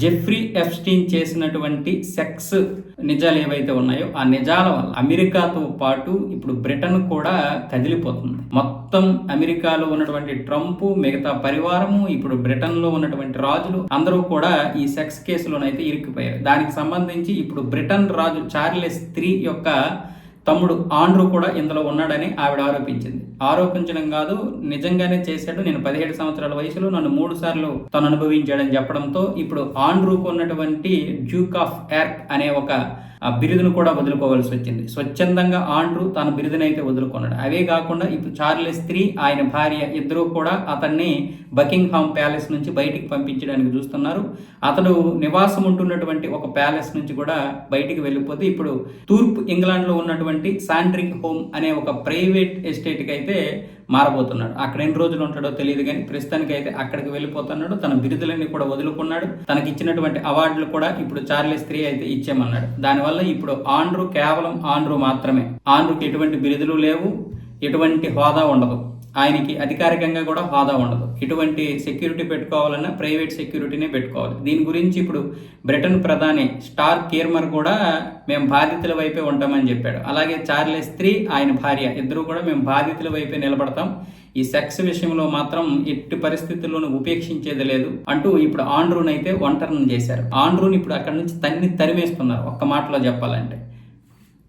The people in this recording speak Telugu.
జెఫ్రీ ఎఫ్స్టీన్ చేసినటువంటి సెక్స్ నిజాలు ఏవైతే ఉన్నాయో ఆ నిజాల వల్ల అమెరికాతో పాటు ఇప్పుడు బ్రిటన్ కూడా కదిలిపోతుంది. మొత్తం అమెరికాలో ఉన్నటువంటి ట్రంప్ మిగతా పరివారము ఇప్పుడు బ్రిటన్లో ఉన్నటువంటి రాజులు అందరూ కూడా ఈ సెక్స్ కేసులోనైతే ఇరుక్కుపోయారు. దానికి సంబంధించి ఇప్పుడు బ్రిటన్ రాజు చార్లెస్ త్రీ యొక్క తమ్ముడు ఆండ్రూ కూడా ఇందులో ఉన్నాడని ఆవిడ ఆరోపించింది. ఆరోపించడం కాదు నిజంగానే చేశాడు. నేను పదిహేడు సంవత్సరాల వయసులో నన్ను మూడు సార్లు తను అనుభవించాడని చెప్పడంతో ఇప్పుడు ఆండ్రూకు ఉన్నటువంటి డ్యూక్ ఆఫ్ ఎర్క్ అనే ఒక ఆ బిరుదును కూడా వదులుకోవాల్సి వచ్చింది. స్వచ్ఛందంగా ఆండ్రూ తన బిరుదునైతే వదులుకున్నాడు. అవే కాకుండా ఇప్పుడు చార్లెస్ త్రీ ఆయన భార్య ఇద్దరూ కూడా అతన్ని బకింగ్హామ్ ప్యాలెస్ నుంచి బయటికి పంపించడానికి చూస్తున్నారు. అతడు నివాసం ఉంటున్నటువంటి ఒక ప్యాలెస్ నుంచి కూడా బయటికి వెళ్ళిపోతే ఇప్పుడు తూర్పు ఇంగ్లాండ్లో ఉన్నటువంటి సాండ్రిక్ హోమ్ అనే ఒక ప్రైవేట్ ఎస్టేట్కి అయితే మారబోతున్నాడు. అక్కడ ఎన్ని రోజులు ఉంటాడో తెలియదు కానీ ప్రస్తుతానికి అయితే అక్కడికి వెళ్ళిపోతున్నాడు. తన బిరుదులన్నీ కూడా వదులుకున్నాడు. తనకి ఇచ్చినటువంటి అవార్డులు కూడా ఇప్పుడు చార్లెస్ త్రీ అయితే ఇచ్చామన్నాడు దానివల్ల ఇప్పుడు ఆండ్రూ కేవలం ఆండ్రూ మాత్రమే. ఆండ్రూకి ఎటువంటి బిరుదులు లేవు. ఎటువంటి హోదా ఉండదు. ఆయనకి అధికారికంగా కూడా హోదా ఉండదు. ఇటువంటి సెక్యూరిటీ పెట్టుకోవాలన్నా ప్రైవేట్ సెక్యూరిటీనే పెట్టుకోవాలి. దీని గురించి ఇప్పుడు బ్రిటన్ ప్రధాని స్టార్ కీర్మర్ కూడా మేము బాధితుల వైపే ఉంటామని చెప్పాడు. అలాగే చార్లెస్ త్రీ ఆయన భార్య ఇద్దరు కూడా మేము బాధితుల వైపే నిలబడతాం. ఈ సెక్స్ విషయంలో మాత్రం ఎట్టి పరిస్థితుల్లోనూ ఉపేక్షించేది లేదు అంటూ ఇప్పుడు ఆండ్రూన్ అయితే ఒంటరిని చేశారు. ఆండ్రూన్ ఇప్పుడు అక్కడ నుంచి తన్ని తరిమేస్తున్నారు ఒక్క మాటలో చెప్పాలంటే.